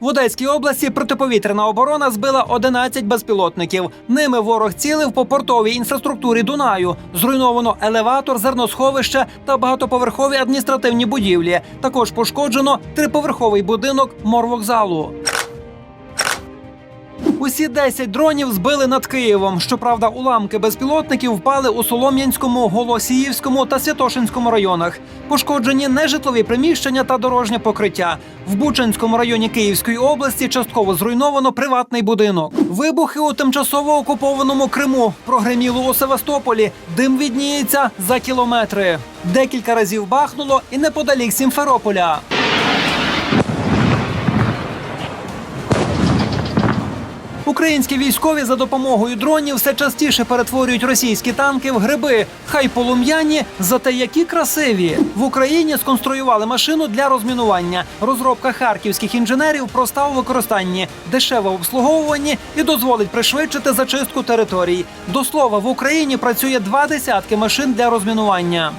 В Одеській області протиповітряна оборона збила 11 безпілотників. Ними ворог цілив по портовій інфраструктурі Дунаю. Зруйновано елеватор, зерносховище та багатоповерхові адміністративні будівлі. Також пошкоджено триповерховий будинок морвокзалу. Усі 10 дронів збили над Києвом. Щоправда, уламки безпілотників впали у Солом'янському, Голосіївському та Святошинському районах. Пошкоджені нежитлові приміщення та дорожнє покриття. В Бучанському районі Київської області частково зруйновано приватний будинок. Вибухи у тимчасово окупованому Криму прогреміло у Севастополі. Дим відніється за кілометри. Декілька разів бахнуло і неподалік Сімферополя. Українські військові за допомогою дронів все частіше перетворюють російські танки в гриби. Хай полум'яні, зате які красиві. В Україні сконструювали машину для розмінування. Розробка харківських інженерів проста у використанні, дешеве в обслуговуванні і дозволить пришвидшити зачистку територій. До слова, в Україні працює два десятки машин для розмінування.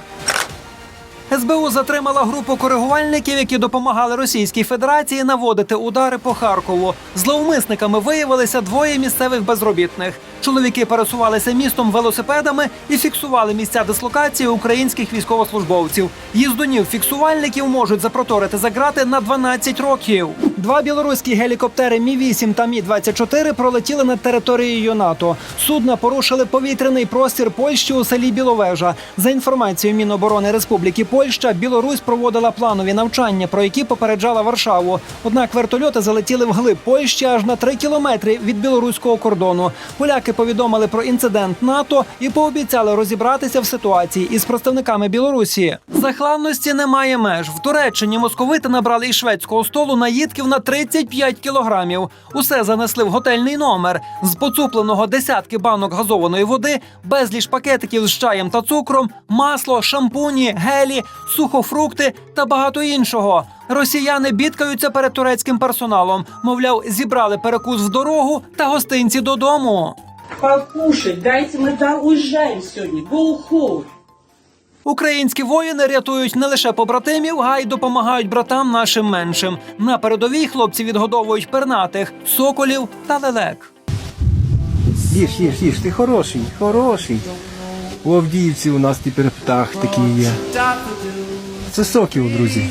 СБУ затримала групу коригувальників, які допомагали Російській Федерації наводити удари по Харкову. Зловмисниками виявилися двоє місцевих безробітних. Чоловіки пересувалися містом велосипедами і фіксували місця дислокації українських військовослужбовців. Їздунів фіксувальників можуть запроторити за грати на 12 років. Два білоруські гелікоптери Мі 8 та Мі 24 пролетіли над територією НАТО. Судна порушили повітряний простір Польщі у селі Біловежа. За інформацією Міноборони Республіки Польща, Білорусь проводила планові навчання, про які попереджала Варшаву. Однак вертольоти залетіли вглиб Польщі аж на 3 кілометри від білоруського кордону. Поляки повідомили про інцидент НАТО і пообіцяли розібратися в ситуації із представниками Білорусі. Захланності немає меж. В Туреччині московити набрали із шведського столу наїдків на 35 кілограмів. Усе занесли в готельний номер. З поцупленого десятки банок газованої води, безліч пакетиків з чаєм та цукром, масло, шампуні, гелі, сухофрукти та багато іншого. Росіяни бідкаються перед турецьким персоналом. Мовляв, зібрали перекус в дорогу та гостинці додому. покушать, дайте мы да, уезжаем сегодня, go home. Українські воїни рятують не лише побратимів, а й допомагають братам нашим меншим. На передовій хлопці відгодовують пернатих, соколів та лелек. Їж, їж, їж, ти хороший, хороший. У Авдіївці у нас тепер птах такий є. Це сокіл, друзі.